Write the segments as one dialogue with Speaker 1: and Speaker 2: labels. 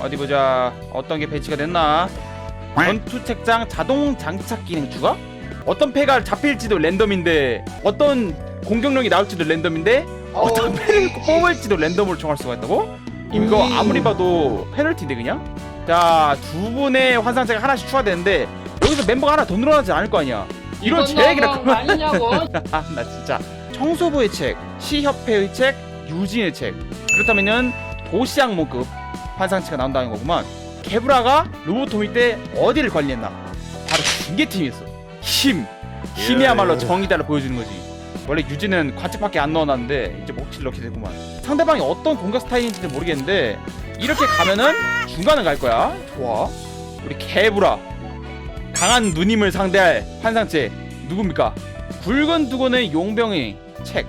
Speaker 1: 어디 보자 어떤 게 배치가 됐나 전투 책장 자동 장착 기능 추가? 어떤 패가 잡힐지도 랜덤인데 어떤 공격력이 나올지도 랜덤인데 어떤 패를 뽑을지도 랜덤으로 정할 수가 있다고? 이거
Speaker 2: 음.
Speaker 1: 아무리 봐도 페널티인데 그냥? 자 두 분의 환상체가 하나씩 추가되는데 여기서 멤버가 하나 더 늘어나지 않을 거 아니야 이런
Speaker 2: 너무한 거 아니냐고.
Speaker 1: 아, 나 진짜 청소부의 책, 시협회의 책, 유진의 책 그렇다면은 도시악몽급 환상체가 나온다는 거구만. 개브라가 로보토미 때 어디를 관리했나? 바로 중계팀이었어. 힘. 힘이야말로
Speaker 3: 예.
Speaker 1: 정의다를 보여주는 거지. 원래 유진은 과책밖에 안 넣어놨는데 이제 먹칠 넣게 되구만. 상대방이 어떤 공격 스타일인지는 모르겠는데 이렇게 가면은 중간을 갈 거야. 좋아. 우리 개브라. 강한 누님을 상대할 환상체. 누굽니까? 붉은 두건의 용병의 책.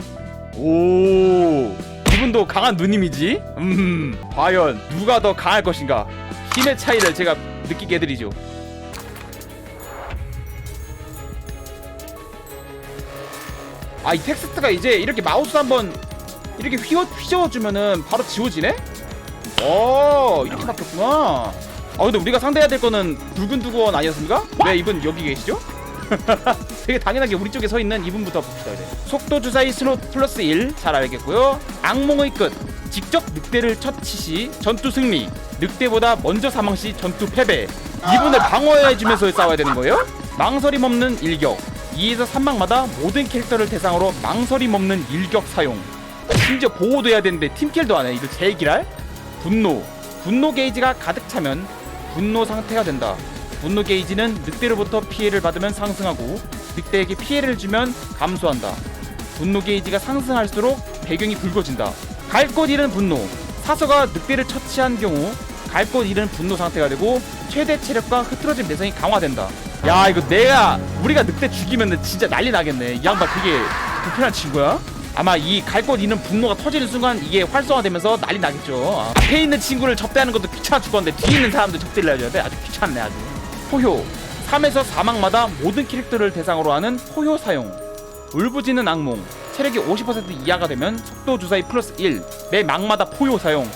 Speaker 1: 오, 이분도 강한 누님이지. 음, 과연 누가 더 강할 것인가? 힘의 차이를 제가 느끼게 해드리죠. 아, 이 텍스트가 이제 이렇게 마우스 한번 이렇게 휘어 휘저어주면은 바로 지워지네? 오, 이렇게 바뀌었구나. 아, 근데 우리가 상대해야 될 거는 붉은 두건 아니었습니까? 왜 이분 여기 계시죠? 되게 당연하게 우리 쪽에 서 있는 이분부터 봅시다 이제. 속도 주사위 슬롯 플러스 1 잘 알겠고요. 악몽의 끝. 직접 늑대를 처치 시 전투 승리. 늑대보다 먼저 사망 시 전투 패배. 이분을 방어해 주면서 싸워야 되는 거예요? 망설임 없는 일격. 2에서 3막마다 모든 캐릭터를 대상으로 망설임 없는 일격 사용. 심지어 보호도 해야 되는데 팀킬도 안 해. 이거 제기랄? 분노. 분노 게이지가 가득 차면 분노 상태가 된다 분노 게이지는 늑대로부터 피해를 받으면 상승하고 늑대에게 피해를 주면 감소한다. 분노 게이지가 상승할수록 배경이 붉어진다. 갈 곳 잃은 분노. 사서가 늑대를 처치한 경우 갈 곳 잃은 분노 상태가 되고 최대 체력과 흐트러짐 내성이 강화된다. 야 이거 내가 우리가 늑대 죽이면 진짜 난리 나겠네. 이 양반 되게 불편한 친구야. 아마 이 갈곳 잃은 분노가 터지는 순간 이게 활성화되면서 난리 나겠죠. 아, 앞에 있는 친구를 접대하는 것도 귀찮아 죽겠는데 뒤에 있는 사람들 접대를 해줘야 돼. 아주 귀찮네 아주. 포효. 3에서 4막마다 모든 캐릭터를 대상으로 하는 포효 사용. 울부짖는 악몽. 체력이 50% 이하가 되면 속도 주사위 플러스 1 매 막마다 포효 사용.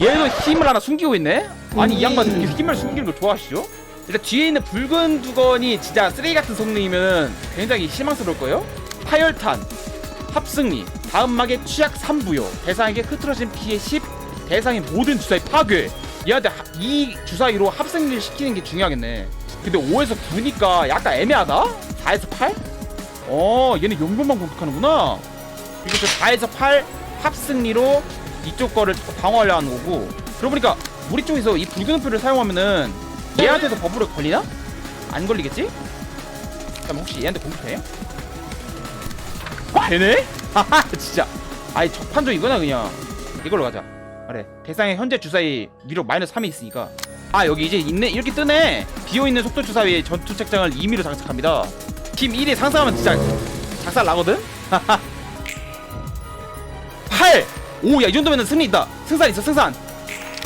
Speaker 1: 얘도 힘을 하나 숨기고 있네? 아니 이 양반 이렇게 힘을 숨기는 거 좋아하시죠? 일단 뒤에 있는 붉은 두건이 진짜 쓰레기 같은 성능이면 굉장히 실망스러울 거예요. 파열탄. 합승리. 다음 막의 취약 3부요 대상에게 흐트러진 피해 10 대상의 모든 주사위 파괴 얘한테 하- 이 주사위로 합승리를 시키는 게 중요하겠네 근데 5에서 9니까 약간 애매하다? 4에서 8? 어 얘는 용병만 공격하는구나 이거 저 4에서 8 합승리로 이쪽 거를 방어하려 하는 거고 그러고 보니까 우리 쪽에서 이 붉은 표를 사용하면은 얘한테도 버블에 걸리나? 안 걸리겠지? 그럼 혹시 얘한테 공격해요? 되네? 하하 진짜 아이 적판조 이거나 그냥 이걸로 가자 그래 대상의 현재 주사위 위로 마이너스 3이 있으니까 아 여기 이제 있네 이렇게 뜨네 비어있는 속도 주사위의 전투 책장을 임의로 장착합니다 팀 1이 상승하면 진짜 작살 나거든? 8! 오 야 이 정도면 승리 있다 승산 있어 승산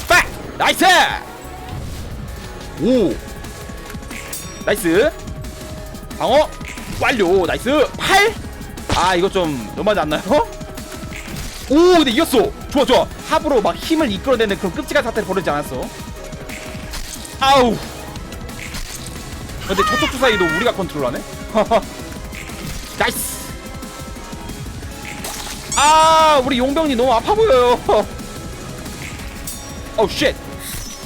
Speaker 1: 빡! 나이스! 오 나이스 방어 완료 나이스 8! 아 이거 좀 너무하지 않나요? 오 근데 이겼어 좋아 좋아. 합으로 막 힘을 이끌어내는 그런 끔찍한 사태를 벌이지 않았어. 아우. 근데 저쪽 주사위도 우리가 컨트롤하네? 나이스. 아 우리 용병이 너무 아파 보여요. 어우 쉣.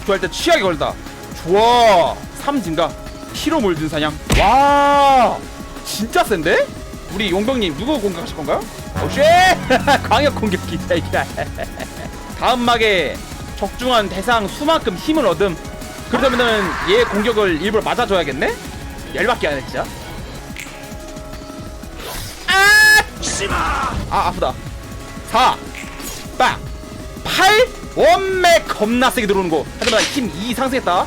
Speaker 1: 좋아 일단 취약이 걸다. 좋아. 3 증가. 피로 몰든 사냥. 와. 진짜 센데? 우리 용병님 누구 공격하실 건가요? 오쉣 광역 공격기 이야 다음 막에 적중한 대상 수만큼 힘을 얻음 그러면은 얘 공격을 일부러 맞아줘야겠네? 열받게 하네 진짜 아! 아 아프다 4 빡! 8 원매 겁나 세게 들어오는 거 하지만 힘2 상승했다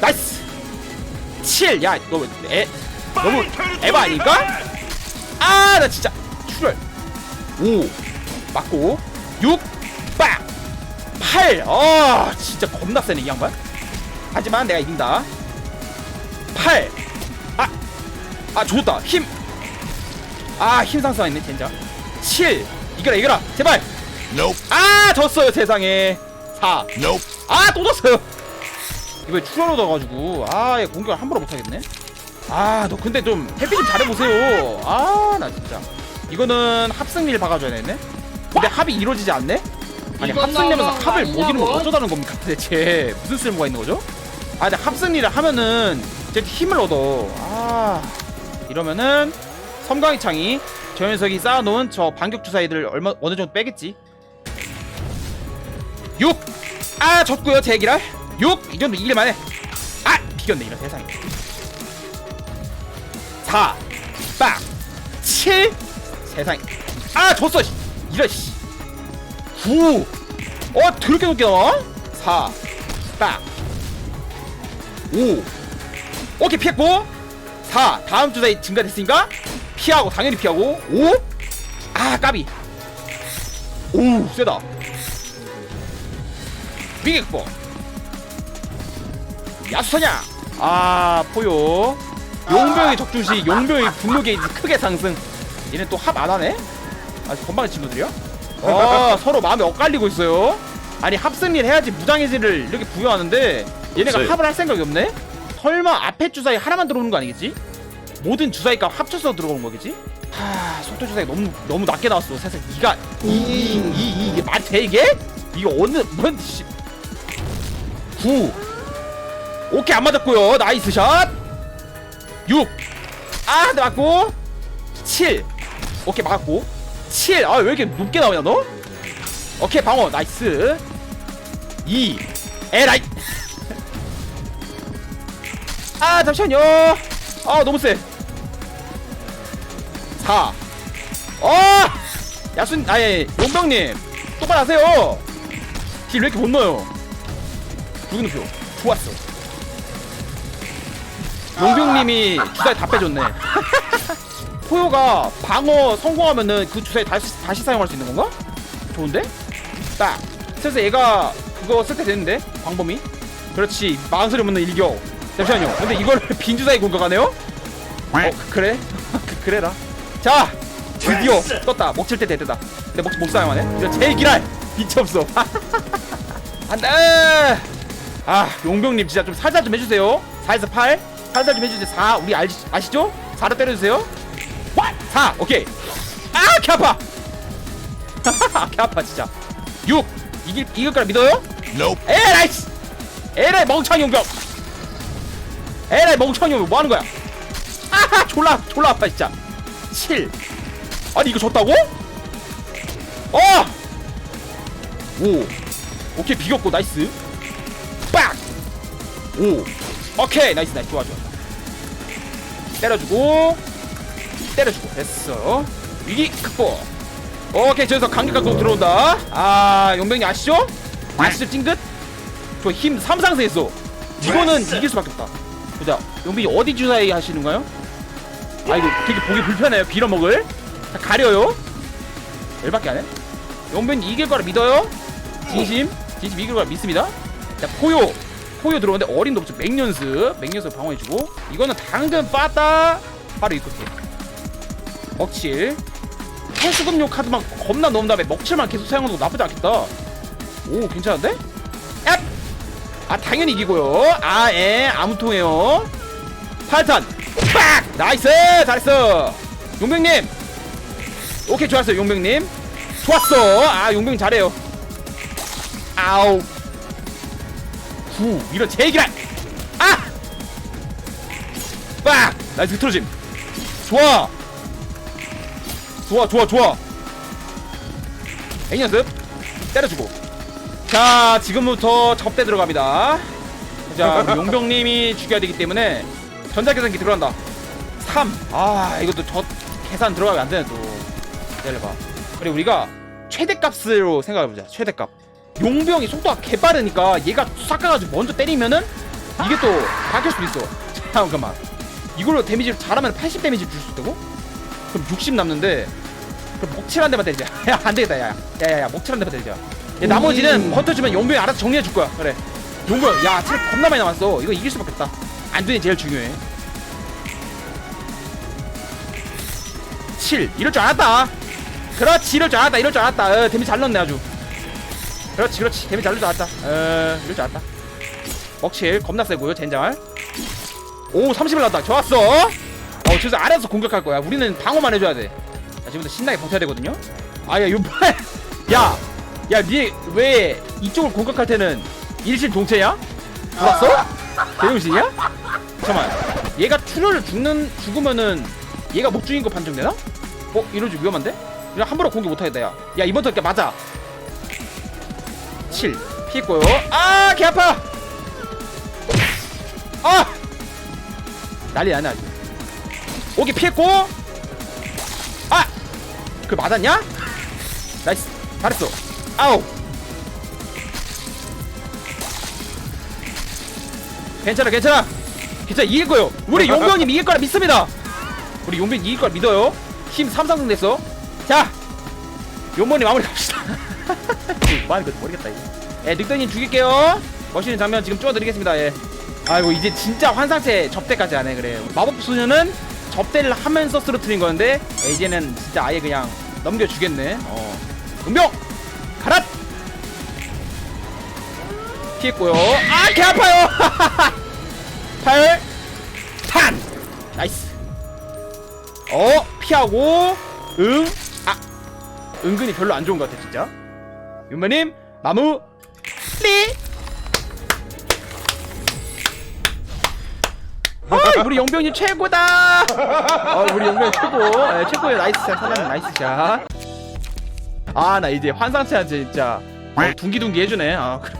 Speaker 1: 나이스 7 야 너 애, 너무 에바 아닐까? 아 나 진짜 5 맞고 6 빡! 8 아 진짜 겁나 세네 이 양반 하지만 내가 이긴다 8 아! 아 좋다 힘 아, 힘 상승했네, 젠장. 7. 이겨라, 이겨라. 제발. 아, 졌어요, 세상에. 4
Speaker 2: Nope.
Speaker 1: 아, 또 졌어요. 이번에 출혈로 넣어가지고 아, 얘 공격을 함부로 못하겠네. 아, 너 근데 좀 해피 좀 잘해보세요. 아, 나 진짜. 이거는 합승리를 박아줘야 되네. 근데 합이 이루어지지 않네? 아니
Speaker 3: 이건
Speaker 1: 합승리면서 합을 못
Speaker 3: 아니냐고?
Speaker 1: 어쩌다는 겁니까 대체 무슨 쓸모가 있는 거죠? 아 근데 합승리를 하면은 이제 힘을 얻어 아 이러면은 섬광이창이 저 녀석이 쌓아놓은 저 반격 주사위들 얼마 어느 정도 빼겠지 6! 아 졌고요 제기랄 6! 이 정도 이길만해 아! 비겼네 이런 세상에 4 빵! 7! 세상에. 아 졌어 씨. 이런 씨. 9어 더럽게 높게 나와 4 딱. 5 오케이 피했고. 4 다음 주사위 증가됐으니까 피하고 당연히 피하고. 5 아 까비. 오 세다. 위기 극복 야수사냐 아 포요 용병의 적중시 용병의 분노 게이지 크게 상승 얘는 또합 안 하네? 아주 건방진 친구들이야 아 서로 마음이 엇갈리고 있어요. 아니 합승일 해야지 무장해제를 이렇게 부여하는데 얘네가
Speaker 2: 있어요.
Speaker 1: 합을 할 생각이 없네? 설마 앞에 주사위 하나만 들어오는 거 아니겠지? 모든 주사위값 합쳐서 들어오는 거겠지? 하 속도 주사위 너무 너무 낮게 나왔어. 세상 이가 이이 이, 이게 말이 돼 이게? 이거 어느 뭔 씨. 9 오케이 안 맞았고요. 나이스 샷. 6 아, 네 맞고. 7 오케이 맞았고. 7 아 왜 이렇게 높게 나오냐 너? 오케이 방어. 나이스. 2 에라이. 아 잠시만요. 아 너무 세. 4 어! 야순 아예 용병님. 똑바로 하세요. 딜왜 이렇게 못 넣어요? 누구 표 좋았어. 용병님이 주사위 다 빼줬네 포효가 방어 성공하면은 그 주사위 다시, 다시 사용할 수 있는 건가? 좋은데? 딱. 슬슬 얘가 그거 쓸때 됐는데? 방범이? 그렇지. 없는 일격 잠시만요. 근데 이걸 빈 주사위 공격하네요? 어 그래? 그, 그래라. 자 드디어 떴다. 먹칠 때 됐다. 근데 먹, 못 사용하네. 이거 제일 기랄 빛이 없어. 안돼! 아 용병님 진짜 좀 살살 좀 해주세요. 4에서 8 살살 좀 해주세요. 4 우리 알, 아시죠? 4로 때려주세요 4 오케이. 아 개 아파. 개 아파 진짜. 6 이길 이길 거라 믿어요?
Speaker 2: Nope.
Speaker 1: 에라이 씨. 에라이 멍청이 용병. 에라이 멍청이 용병 뭐 하는 거야? 아하 졸라 졸라 아파 진짜. 7 아니 이거 졌다고? 어! 5 오케이 비겼고 나이스. 빡! 5 오케이 나이스 나이스. 좋아 좋아. 때려주고 때려주고 됐어. 위기 극복. 오케이 저기서 강력 각도 들어온다. 아 용병이 아시죠? 아시죠 찡긋? 저힘 3상승 했어 이거는 이길 수밖에 없다. 보자. 용병이 어디 주사위 하시는가요? 아 이거 되게 보기 불편해요 빌어먹을. 자 가려요. 열받게 하네. 용병이 이길 거라 믿어요? 진심? 진심 이길 거라 믿습니다. 자 포요 포요 들어오는데 어린 독주 맹연습. 맹연습 방어해주고. 이거는 당근 빠따. 바로 이 끝에 먹칠. 해수금료 카드만 겁나 넣은 다음에 먹칠만 계속 사용하는 거 나쁘지 않겠다. 오 괜찮은데? 야! 아 당연히 이기고요. 아예 아무 통해요. 8탄. 빡! 나이스! 잘했어. 용병님. 오케이 좋았어요 용병님. 좋았어. 아 용병 잘해요. 아우. 구 이런 제기란 아! 빡! 나이스 틀어짐. 좋아 좋아 좋아 좋아. 애니 연습. 때려주고. 자 지금부터 접대 들어갑니다. 자 우리 용병님이 죽여야 되기 때문에 전자계산기 들어간다. 3아 이것도 저 계산 들어가면 안 되네 또. 기다려봐. 그리고 우리가 최대값으로 생각해보자 최대값. 용병이 속도가 개빠르니까 얘가 싹 가가지고 먼저 때리면은 이게 또 바뀔 수도 있어. 잠깐만. 이걸로 데미지를 잘하면 80 데미지 줄 수 있다고? 그럼 60 남는데 그럼 목칠 한 대만 때리자. 야 안되겠다 야야 야야 목칠 한 대만 때리자. 야, 나머지는 버텨주면 용병이 알아서 정리해 줄 거야. 그래. 용병 야 체력 겁나 많이 남았어. 이거 이길 수밖에 없다. 안되니 제일 중요해. 7 이럴 줄 알았다. 그렇지 이럴 줄 알았다. 이럴 줄 알았다. 어, 데미지 잘 넣네 아주. 그렇지 그렇지. 데미 잘 들어왔다. 어 이럴 줄 알았다. 먹칠 겁나 세고요 젠장할. 오 30을 났다. 좋았어. 어 저기서 아래에서 공격할 거야. 우리는 방어만 해줘야 돼. 자, 지금부터 신나게 버텨야 되거든요 아야 뭐야 야야니왜 이쪽을 공격할 때는 일심 동체야? 알았어? 대용신이야? 잠깐만 얘가 출혈을 죽는 죽으면은 얘가 목줄인 거 판정되나? 어 이러지 위험한데? 그냥 함부로 공격 못하겠다 야. 야 이번 턴 맞아 7 피했고요 아 개 아파 아 난리 나네 아주 오케이 피했고 아 그 맞았냐? 나이스. 잘했어. 아우 괜찮아 괜찮아. 괜찮아 이길 거요. 우리 용병님 이길 거라 믿습니다. 우리 용병 이길 거라 믿어요. 힘 3, 4등 됐어. 자 용병님 마무리 갑시다. 뭐 하는 건지? 모르겠다 이거. 예 늑대님 죽일게요. 멋있는 장면 지금 찍어드리겠습니다. 예. 아이고 이제 진짜 환상체 접대까지 하네 그래. 마법 소녀는 접대를 하면서 쓰러트린 예, 이제는 진짜 아예 그냥 넘겨주겠네. 어. 용병 가라 피했고요. 아 개 아파요! 8 탄! 나이스. 어 피하고 응 아 은근히 별로 안 좋은 것 같아 진짜. 윤매님 나무 리 우리 영병님 최고다. 아, 우리 영병 최고. 네, 최고의 나이스 샷, 사장님 나이스 샷. 아, 나 이제 환상체한테 진짜 어, 둥기둥기 해주네. 아, 그래,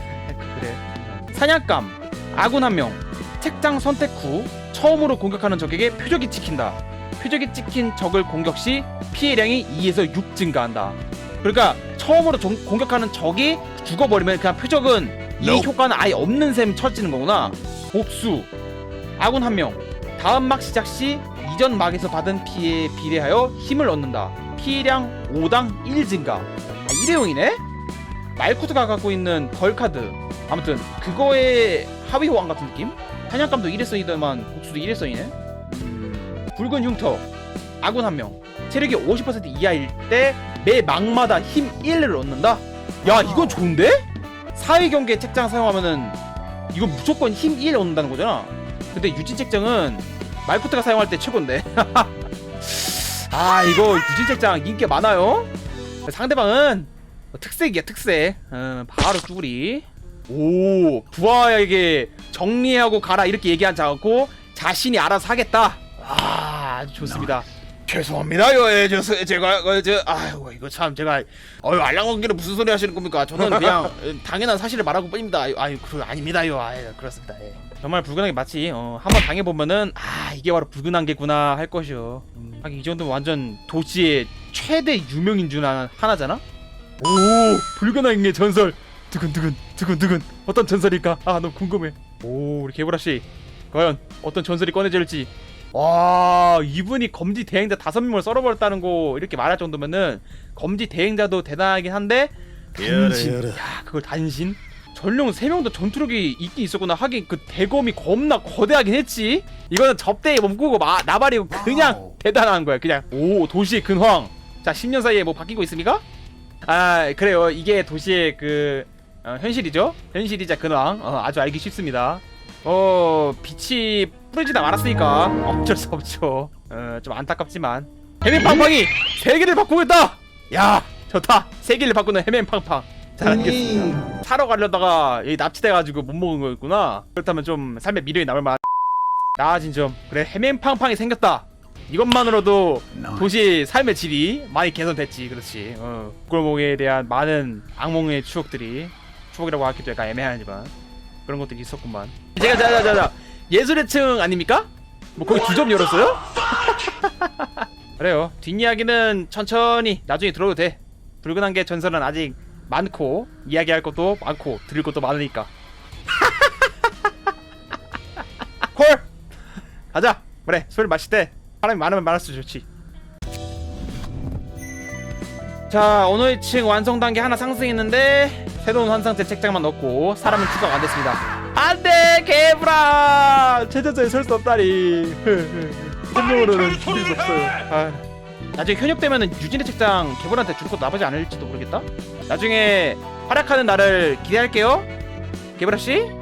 Speaker 1: 그래. 사냥감 아군 한 명. 책장 선택 후 처음으로 공격하는 적에게 표적이 찍힌다. 표적이 찍힌 적을 공격 시 피해량이 2에서 6 증가한다. 그러니까 처음으로 종- 공격하는 적이 죽어버리면 그냥 표적은 이. 효과는 아예 없는 셈 쳐지는 거구나. 복수 아군 한 명. 다음 막 시작 시 이전 막에서 받은 피해에 비례하여 힘을 얻는다. 피해량 5당 1 증가. 아, 일회용이네? 말쿠드가 갖고 있는 벌 카드. 아무튼 그거의 하위 호환 같은 느낌? 사냥감도 일회성이더만 복수도 일회성이네. 음, 붉은 흉터. 아군 한 명. 체력이 50% 이하일 때 매 막마다 힘 1을 얻는다. 야 이건 좋은데? 사회 경계 책장 사용하면은 이거 무조건 힘 1 얻는다는 거잖아. 근데 유진 책장은 말코트가 사용할 때 최고인데. 아 이거 유진 책장 인기 많아요. 상대방은 특색이야 특색. 어, 바로 쭈구리. 오 부하에게 정리하고 가라 이렇게 얘기하지 않고 자신이 알아서 하겠다. 아 좋습니다. 죄송합니다 요. 예, 저, 저, 제가 어, 저 아이고 이거 참 제가 어유 알랑거기는 무슨 소리 하시는 겁니까? 저는 그냥 어, 당연한 사실을 말하고 뿐입니다. 아유, 아유 그 아닙니다 요. 아유 그렇습니다. 예. 정말 불근하게 마치 어, 한번 당해 보면은 아 이게 바로 불근한 게구나 할 것이요. 음, 하긴 이 정도면 완전 도시의 최대 유명인 중 하나, 하나잖아. 오 불근한 게 전설. 두근두근 두근두근 어떤 전설일까? 아 너무 궁금해. 오 우리 개보라 씨 과연 어떤 전설이 꺼내질지. 와 이분이 검지 대행자 다섯 명을 썰어버렸다는 거 이렇게 말할 정도면은 검지 대행자도 대단하긴 한데 단신. 야 그걸 단신 전령 세명도 전투력이 있긴 있었구나 하긴 그 대검이 겁나 거대하긴 했지. 이거는 접대에 몸꾸고 마, 나발이고 그냥
Speaker 2: 와우.
Speaker 1: 대단한 거야. 그냥 오 도시의 근황. 자 10년 사이에 뭐 바뀌고 있습니까? 아 그래요. 이게 도시의 그 어, 현실이죠. 현실이자 근황. 어, 아주 알기 쉽습니다. 어 빛이 뿌리지다 말았으니까 어쩔 수 없죠. 어, 좀 안타깝지만. 해맨팡팡이 세 개를 바꾸고 있다! 야 좋다. 세 개를 바꾸는 해맨팡팡 잘 알겠습니다. 사러 가려다가 여기 납치돼가지고 못 먹은 거였구나. 그렇다면 좀 삶의 미련이 남을 만 나아진 점. 그래 해맨팡팡이 생겼다. 이것만으로도 도시 삶의 질이 많이 개선됐지 그렇지. 어. 꿀목에 대한 많은 악몽의 추억들이 추억이라고 하기도 약간 애매하지만 그런 것들이 있었구만. 제가 자자자자. 예술의 층 아닙니까? 뭐 거기 두점 열었어요? 그래요. 뒷이야기는 천천히 나중에 들어도 돼. 붉은 게 전설은 아직 많고 이야기할 것도 많고 들을 것도 많으니까. 콜! 가자! 그래 술 마실 때 사람이 많으면 많을수록 좋지. 자 오늘 층 완성 단계 하나 상승했는데 새로운 환상체 책장만 넣고 사람은 추가가 안 됐습니다. 안돼! 개브라 최저자에 설 수 없다니. 현명으로는 줄일 수 없어요. 아. 나중에 현역되면은 유진의 책장 개발한테 줄 것도 나쁘지 않을지도 모르겠다 나중에 활약하는 날을 기대할게요. 개브라 씨.